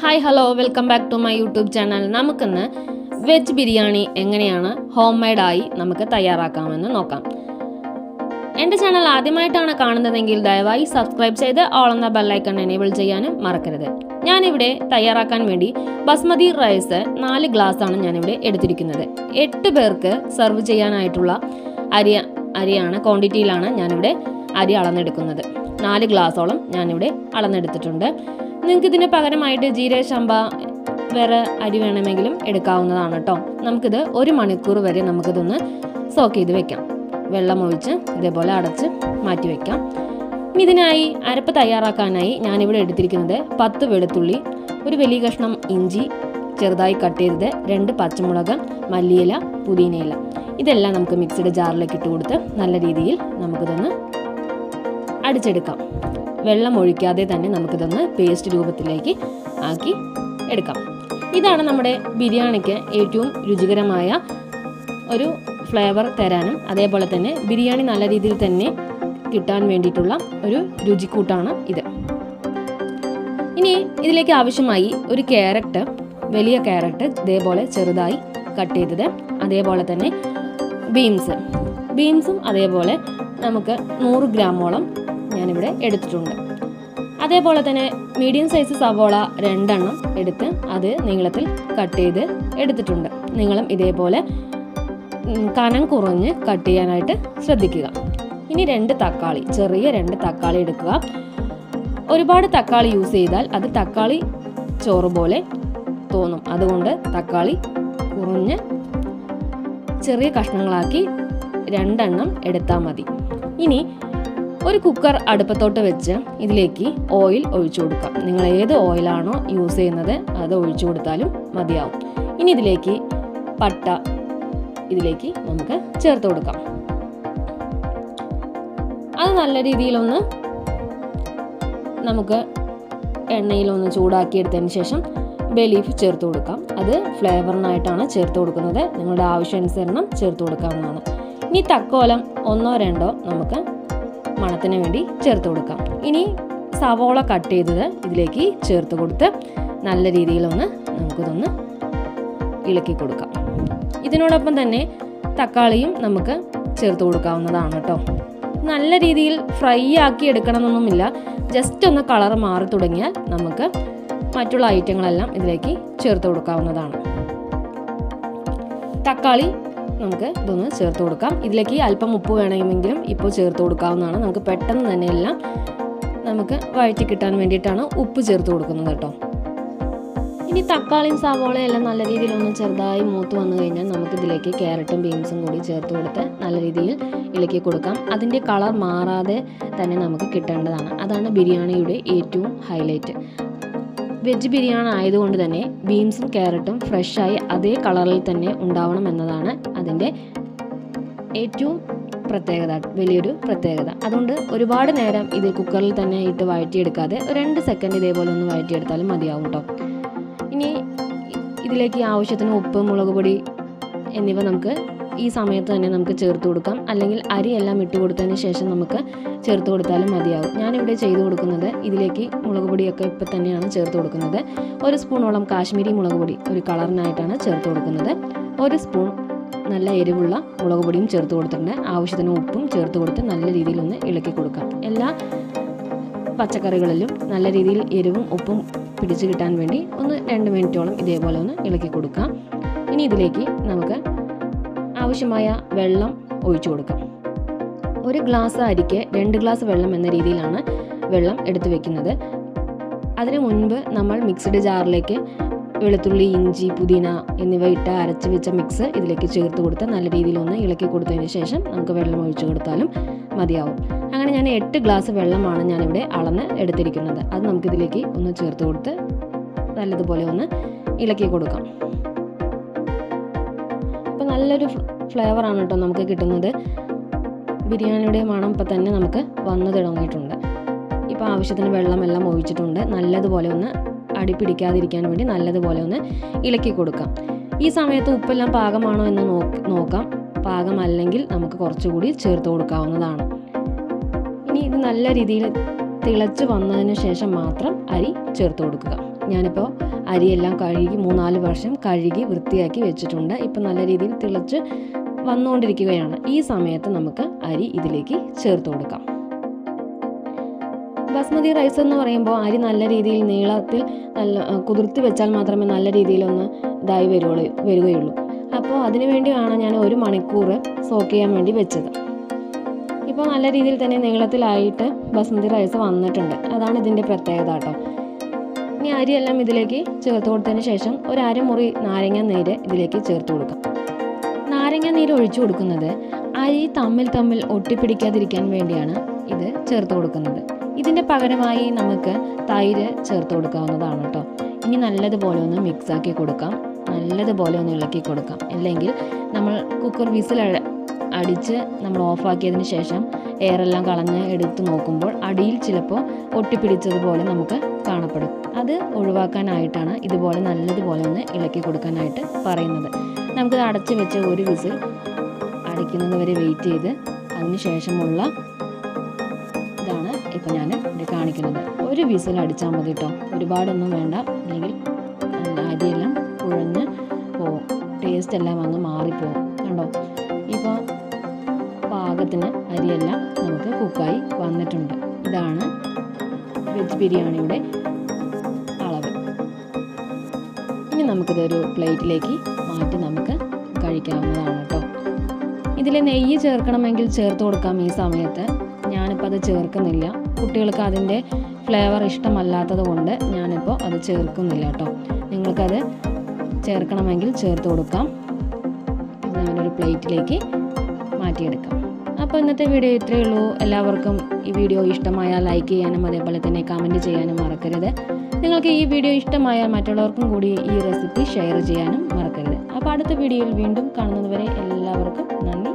Hi hello welcome back to my YouTube channel നമുക്കിന്ന് veg biryani എങ്ങനെയാണ് home മെയ്ഡായി നമുക്ക് തയ്യാറാക്കാമെന്ന് നോക്കാം. എന്റെ ചാനൽ ആദ്യമായിട്ടാണ് കാണുന്നതെങ്കിൽ ദയവായി സബ്സ്ക്രൈബ് ചെയ്ത് ഓൾ എന്ന ബെല്ലൈക്കൺ എനേബിൾ ചെയ്യാനും മറക്കരുത്. ഞാനിവിടെ തയ്യാറാക്കാൻ വേണ്ടി ബസ്മതി റൈസ് നാല് ഗ്ലാസ് ആണ് ഞാനിവിടെ എടുത്തിരിക്കുന്നത്. എട്ട് പേർക്ക് സെർവ് ചെയ്യാനായിട്ടുള്ള അരി അരിയാണ് ക്വാണ്ടിറ്റിയിലാണ് ഞാനിവിടെ അരി അളന്നെടുക്കുന്നത്. നാല് ഗ്ലാസോളം ഞാനിവിടെ അളന്നെടുത്തിട്ടുണ്ട്. നിങ്ങൾക്ക് ഇതിന് പകരമായിട്ട് ജീരക ശമ്പ വേറെ അരി വേണമെങ്കിലും എടുക്കാവുന്നതാണ് കേട്ടോ. നമുക്കിത് ഒരു മണിക്കൂർ വരെ നമുക്കിതൊന്ന് സോക്ക് ചെയ്ത് വെക്കാം. വെള്ളം ഒഴിച്ച് ഇതേപോലെ അടച്ച് മാറ്റി വെക്കാം. ഇതിനായി അരപ്പ് തയ്യാറാക്കാനായി ഞാനിവിടെ എടുത്തിരിക്കുന്നത് പത്ത് വെളുത്തുള്ളി ഒരു വലിയ കഷ്ണം ഇഞ്ചി ചെറുതായി കട്ട് ചെയ്തത് രണ്ട് പച്ചമുളക് മല്ലിയില പുതിനയില. ഇതെല്ലാം നമുക്ക് മിക്സിയുടെ ജാറിലേക്ക് ഇട്ട് കൊടുത്ത് നല്ല രീതിയിൽ നമുക്കിതൊന്ന് അടിച്ചെടുക്കാം. വെള്ളം ഒഴിക്കാതെ തന്നെ നമുക്കിതൊന്ന് പേസ്റ്റ് രൂപത്തിലേക്ക് ആക്കി എടുക്കാം. ഇതാണ് നമ്മുടെ ബിരിയാണിക്ക് ഏറ്റവും രുചികരമായ ഒരു ഫ്ലേവർ തരാനും അതേപോലെ തന്നെ ബിരിയാണി നല്ല രീതിയിൽ തന്നെ കിട്ടാൻ വേണ്ടിയിട്ടുള്ള ഒരു രുചിക്കൂട്ടാണ് ഇത്. ഇനി ഇതിലേക്ക് ആവശ്യമായി ഒരു ക്യാരറ്റ് വലിയ ക്യാരറ്റ് ഇതേപോലെ ചെറുതായി കട്ട് ചെയ്തത്. അതേപോലെ തന്നെ ബീൻസ് ബീൻസും അതേപോലെ നമുക്ക് നൂറ് ഗ്രാമോളം ഞാനിവിടെ എടുത്തിട്ടുണ്ട്. അതേപോലെ തന്നെ മീഡിയം സൈസ് സവോള രണ്ടെണ്ണം എടുത്ത് അത് നീളത്തിൽ കട്ട് ചെയ്ത് എടുത്തിട്ടുണ്ട്. നിങ്ങളും ഇതേപോലെ കനം കുറഞ്ഞ് കട്ട് ചെയ്യാനായിട്ട് ശ്രദ്ധിക്കുക. ഇനി രണ്ട് തക്കാളി ചെറിയ രണ്ട് തക്കാളി എടുക്കുക. ഒരുപാട് തക്കാളി യൂസ് ചെയ്താൽ അത് തക്കാളി ചോറ് പോലെ തോന്നും. അതുകൊണ്ട് തക്കാളി കുറഞ്ഞ് ചെറിയ കഷ്ണങ്ങളാക്കി രണ്ടെണ്ണം എടുത്താൽ മതി. ഇനി ഒരു കുക്കർ അടുപ്പത്തോട്ട് വെച്ച് ഇതിലേക്ക് ഓയിൽ ഒഴിച്ചു കൊടുക്കാം. നിങ്ങൾ ഏത് ഓയിലാണോ യൂസ് ചെയ്യുന്നത് അത് ഒഴിച്ചു കൊടുത്താലും മതിയാവും. ഇനി ഇതിലേക്ക് പട്ട ഇതിലേക്ക് നമുക്ക് ചേർത്ത് കൊടുക്കാം. അത് നല്ല രീതിയിലൊന്ന് നമുക്ക് എണ്ണയിലൊന്ന് ചൂടാക്കിയെടുത്തതിന് ശേഷം ബേ ലീഫ് ചേർത്ത് കൊടുക്കാം. അത് ഫ്ലേവറിനായിട്ടാണ് ചേർത്ത് കൊടുക്കുന്നത്. നിങ്ങളുടെ ആവശ്യാനുസരണം ചേർത്ത് കൊടുക്കാവുന്നതാണ്. ഇനി തക്കോലം ഒന്നോ രണ്ടോ നമുക്ക് മണത്തിന് വേണ്ടി ചേർത്ത് കൊടുക്കാം. ഇനി സവോള കട്ട് ചെയ്തത് ഇതിലേക്ക് ചേർത്ത് കൊടുത്ത് നല്ല രീതിയിലൊന്ന് നമുക്കിതൊന്ന് ഇളക്കി കൊടുക്കാം. ഇതിനോടൊപ്പം തന്നെ തക്കാളിയും നമുക്ക് ചേർത്ത് കൊടുക്കാവുന്നതാണ് കേട്ടോ. നല്ല രീതിയിൽ ഫ്രൈ ആക്കി എടുക്കണമെന്നൊന്നുമില്ല. ജസ്റ്റ് ഒന്ന് കളർ മാറി തുടങ്ങിയാൽ നമുക്ക് മറ്റുള്ള ഐറ്റങ്ങളെല്ലാം ഇതിലേക്ക് ചേർത്ത് കൊടുക്കാവുന്നതാണ്. തക്കാളി നമുക്ക് ഇതൊന്ന് ചേർത്ത് കൊടുക്കാം. ഇതിലേക്ക് അല്പം ഉപ്പ് വേണമെങ്കിലും ഇപ്പോൾ ചേർത്ത് കൊടുക്കാവുന്നതാണ്. നമുക്ക് പെട്ടെന്ന് തന്നെ എല്ലാം നമുക്ക് വഴറ്റി കിട്ടാൻ വേണ്ടിയിട്ടാണ് ഉപ്പ് ചേർത്ത് കൊടുക്കുന്നത് കേട്ടോ. ഇനി തക്കാളിയും സവോളയും എല്ലാം നല്ല രീതിയിൽ ഒന്ന് ചെറുതായി മൂത്ത് വന്നു കഴിഞ്ഞാൽ നമുക്ക് ഇതിലേക്ക് ക്യാരറ്റും ബീൻസും കൂടി ചേർത്ത് കൊടുത്ത് നല്ല രീതിയിൽ ഇളക്കി കൊടുക്കാം. അതിന്റെ കളർ മാറാതെ തന്നെ നമുക്ക് കിട്ടേണ്ടതാണ്. അതാണ് ബിരിയാണിയുടെ ഏറ്റവും ഹൈലൈറ്റ്. വെജ് ബിരിയാണി ആയതുകൊണ്ട് തന്നെ ബീൻസും ക്യാരറ്റും ഫ്രഷായി അതേ കളറിൽ തന്നെ ഉണ്ടാവണം എന്നതാണ് അതിന്റെ ഏറ്റവും പ്രത്യേകത വലിയൊരു പ്രത്യേകത. അതുകൊണ്ട് ഒരുപാട് നേരം ഇത് കുക്കറിൽ തന്നെ ഇട്ട് വഴറ്റിയെടുക്കാതെ ഒരു രണ്ട് സെക്കൻഡ് ഇതേപോലെ ഒന്ന് വഴറ്റിയെടുത്താലും മതിയാവും കേട്ടോ ഇനി ഇതിലേക്ക് ആവശ്യത്തിന് ഉപ്പ് മുളക് പൊടി എന്നിവ നമുക്ക് ഈ സമയത്ത് തന്നെ നമുക്ക് ചേർത്ത് കൊടുക്കാം. അല്ലെങ്കിൽ അരിയെല്ലാം ഇട്ട് കൊടുത്തതിന് ശേഷം നമുക്ക് ചേർത്ത് കൊടുത്താലും മതിയാവും. ഞാനിവിടെ ചെയ്തു കൊടുക്കുന്നത് ഇതിലേക്ക് മുളക് പൊടിയൊക്കെ ഇപ്പം തന്നെയാണ് ചേർത്ത് കൊടുക്കുന്നത്. ഒരു സ്പൂണോളം കാശ്മീരി മുളക് പൊടി ഒരു കളറിനായിട്ടാണ് ചേർത്ത് കൊടുക്കുന്നത്. ഒരു സ്പൂൺ നല്ല എരിവുള്ള മുളക് പൊടിയും ചേർത്ത് കൊടുത്തിട്ടുണ്ട്. ആവശ്യത്തിന് ഉപ്പും ചേർത്ത് കൊടുത്ത് നല്ല രീതിയിൽ ഒന്ന് ഇളക്കി കൊടുക്കാം. എല്ലാ പച്ചക്കറികളിലും നല്ല രീതിയിൽ എരിവും ഉപ്പും പിടിച്ചു കിട്ടാൻ വേണ്ടി ഒന്ന് രണ്ട് മിനിറ്റോളം ഇതേപോലെ ഒന്ന് ഇളക്കി കൊടുക്കാം. ഇനി ഇതിലേക്ക് നമുക്ക് ആവശ്യമായ വെള്ളം ഒഴിച്ചു കൊടുക്കാം. ഒരു ഗ്ലാസ് അരിക്ക് രണ്ട് ഗ്ലാസ് വെള്ളം എന്ന രീതിയിലാണ് വെള്ളം എടുത്തു വെക്കുന്നത്. അതിനു മുൻപ് നമ്മൾ മിക്സ്ഡ് ജാറിലേക്ക് വെളുത്തുള്ളി ഇഞ്ചി പുതിന എന്നിവ ഇട്ട് അരച്ച് വെച്ച മിക്സ് ഇതിലേക്ക് ചേർത്ത് കൊടുത്ത് നല്ല രീതിയിൽ ഒന്ന് ഇളക്കി കൊടുത്തതിന് ശേഷം നമുക്ക് വെള്ളം ഒഴിച്ചു കൊടുത്താലും മതിയാവും. അങ്ങനെ ഞാൻ എട്ട് ഗ്ലാസ് വെള്ളമാണ് ഞാനിവിടെ അളന്ന് എടുത്തിരിക്കുന്നത്. അത് നമുക്കിതിലേക്ക് ഒന്ന് ചേർത്ത് കൊടുത്ത് നല്ലതുപോലെ ഒന്ന് ഇളക്കി കൊടുക്കാം. അപ്പോൾ നല്ലൊരു ഫ്ലേവറാണ് കേട്ടോ നമുക്ക് കിട്ടുന്നത്. ബിരിയാണിയുടെ മണം ഇപ്പം തന്നെ നമുക്ക് വന്നു തുടങ്ങിയിട്ടുണ്ട്. ഇപ്പോൾ ആവശ്യത്തിന് വെള്ളമെല്ലാം ഒഴിച്ചിട്ടുണ്ട്. നല്ലതുപോലെ ഒന്ന് അടി പിടിക്കാതിരിക്കാൻ വേണ്ടി നല്ലതുപോലെ ഒന്ന് ഇളക്കി കൊടുക്കാം. ഈ സമയത്ത് ഉപ്പെല്ലാം പാകമാണോ എന്ന് നോക്കി നോക്കാം. പാകമല്ലെങ്കിൽ നമുക്ക് കുറച്ചുകൂടി ചേർത്ത് കൊടുക്കാവുന്നതാണ്. ഇനി ഇത് നല്ല രീതിയിൽ തിളച്ച് വന്നതിന് ശേഷം മാത്രം അരി ചേർത്ത് കൊടുക്കുക. ഞാനിപ്പോൾ അരിയെല്ലാം കഴുകി മൂന്നാൽ വർഷം കഴുകി വൃത്തിയാക്കി വെച്ചിട്ടുണ്ട്. ഇപ്പം നല്ല രീതിയിൽ തിളച്ച് വന്നുകൊണ്ടിരിക്കുകയാണ്. ഈ സമയത്ത് നമുക്ക് അരി ഇതിലേക്ക് ചേർത്ത് കൊടുക്കാം. ബസ്മതി റൈസ് എന്ന് പറയുമ്പോൾ അരി നല്ല രീതിയിൽ നീളത്തിൽ നല്ല കുതിർത്തി വെച്ചാൽ മാത്രമേ നല്ല രീതിയിലൊന്ന് ഇതായി വരുള്ളൂ വരികയുള്ളൂ. അപ്പോൾ അതിനു വേണ്ടിയാണ് ഞാൻ ഒരു മണിക്കൂർ സോക്ക് ചെയ്യാൻ വേണ്ടി വെച്ചത്. ഇപ്പോൾ നല്ല രീതിയിൽ തന്നെ നീളത്തിലായിട്ട് ബസ്മതി റൈസ് വന്നിട്ടുണ്ട്. അതാണ് ഇതിന്റെ പ്രത്യേകത കേട്ടോ. ഇനി അരിയെല്ലാം ഇതിലേക്ക് ചേർത്ത് കൊടുത്തതിന് ശേഷം ഒരു അരമുറി നാരങ്ങ നീര് ഇതിലേക്ക് ചേർത്ത് കൊടുക്കാം. നാരങ്ങ നീര് ഒഴിച്ചു കൊടുക്കുന്നത് അരി തമ്മിൽ തമ്മിൽ ഒട്ടിപ്പിടിക്കാതിരിക്കാൻ വേണ്ടിയാണ് ഇത് ചേർത്ത് കൊടുക്കുന്നത്. ഇതിന്റെ പകരമായി നമുക്ക് തൈര് ചേർത്ത് കൊടുക്കാവുന്നതാണ് കേട്ടോ. ഇനി നല്ലതുപോലെ ഒന്ന് മിക്സാക്കി കൊടുക്കാം. നല്ലതുപോലെ ഒന്ന് ഇളക്കി കൊടുക്കാം. അല്ലെങ്കിൽ നമ്മൾ കുക്കർ വിസിൽ അടിച്ച് നമ്മൾ ഓഫാക്കിയതിന് ശേഷം എയറെല്ലാം കളഞ്ഞ് എടുത്ത് നോക്കുമ്പോൾ അടിയിൽ ചിലപ്പോൾ ഒട്ടിപ്പിടിച്ചതുപോലെ നമുക്ക് കാണപ്പെടും. അത് ഒഴിവാക്കാനായിട്ടാണ് ഇതുപോലെ നല്ലതുപോലെ ഒന്ന് ഇളക്കി കൊടുക്കാനായിട്ട് പറയുന്നത്. നമുക്ക് അടച്ച് വെച്ച് ഒരു വിസിൽ അടിക്കുന്നത് വരെ വെയിറ്റ് ചെയ്ത് അതിന് ശേഷമുള്ള ഇതാണ് ഇപ്പോൾ ഞാൻ ഇവിടെ കാണിക്കുന്നത്. ഒരു വിസിൽ അടിച്ചാൽ മതി കേട്ടോ ഒരുപാടൊന്നും വേണ്ട. അല്ലെങ്കിൽ അരിയെല്ലാം കുഴഞ്ഞ് പോവും. ടേസ്റ്റ് എല്ലാം അങ്ങ് മാറിപ്പോവും. കണ്ടോ? ഇപ്പോൾ പാകത്തിന് അരിയെല്ലാം നമുക്ക് കുക്കായി വന്നിട്ടുണ്ട്. ഇതാണ് വെജ് ബിരിയാണിയുടെ അളവ്. ഇനി നമുക്കിതൊരു പ്ലേറ്റിലേക്ക് മാറ്റി നമുക്ക് കഴിക്കാവുന്നതാണ് കേട്ടോ. ഇതിൽ നെയ്യ് ചേർക്കണമെങ്കിൽ ചേർത്ത് കൊടുക്കാം ഈ സമയത്ത്. ഞാനിപ്പോൾ അത് ചേർക്കുന്നില്ല. കുട്ടികൾക്ക് അതിന്റെ ഫ്ലേവർ ഇഷ്ടമല്ലാത്തത് കൊണ്ട് ഞാനിപ്പോൾ അത് ചേർക്കുന്നില്ല കേട്ടോ. നിങ്ങൾക്കത് ചേർക്കണമെങ്കിൽ ചേർത്ത് കൊടുക്കാം. ഞാനൊരു പ്ലേറ്റിലേക്ക് മാറ്റിയെടുക്കാം. അപ്പോൾ ഇന്നത്തെ വീഡിയോ ഇത്രയേ ഉള്ളൂ. എല്ലാവർക്കും ഈ വീഡിയോ ഇഷ്ടമായാൽ ലൈക്ക് ചെയ്യാനും അതേപോലെ തന്നെ കമന്റ് ചെയ്യാനും മറക്കരുത്. നിങ്ങൾക്ക് ഈ വീഡിയോ ഇഷ്ടമായാൽ മറ്റുള്ളവർക്കും കൂടി ഈ റെസിപ്പി ഷെയർ ചെയ്യാനും മറക്കരുത്. അപ്പോൾ അടുത്ത വീഡിയോയിൽ വീണ്ടും കാണുന്നതുവരെ എല്ലാവർക്കും നന്ദി.